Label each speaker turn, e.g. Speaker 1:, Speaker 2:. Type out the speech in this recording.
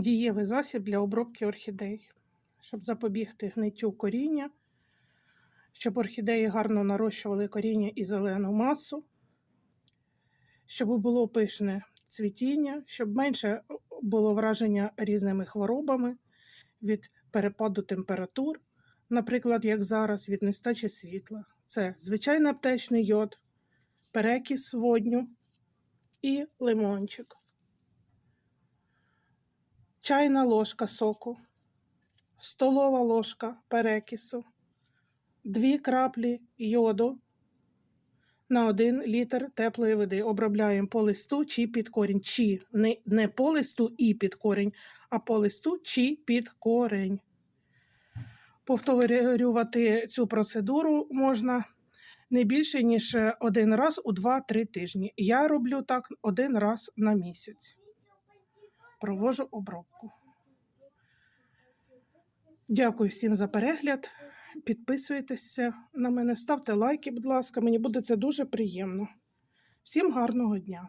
Speaker 1: дієвий засіб для обробки орхідей, щоб запобігти гниттю коріння, щоб орхідеї гарно нарощували коріння і зелену масу, щоб було пишне цвітіння, щоб менше було враження різними хворобами від перепаду температур, наприклад, як зараз, від нестачі світла. Це звичайний аптечний йод, перекіс водню і лимончик. Чайна ложка соку, столова ложка перекису, 2 краплі йоду на 1 літр теплої води. Обробляємо по листу чи під корінь. Чи не, не по листу і під корінь, а по листу чи під корінь. Повторювати цю процедуру можна не більше, ніж один раз у 2-3 тижні. Я роблю так один раз на місяць. Провожу обробку. Дякую всім за перегляд. Підписуйтеся на мене, ставте лайки, будь ласка, мені буде це дуже приємно. Всім гарного дня!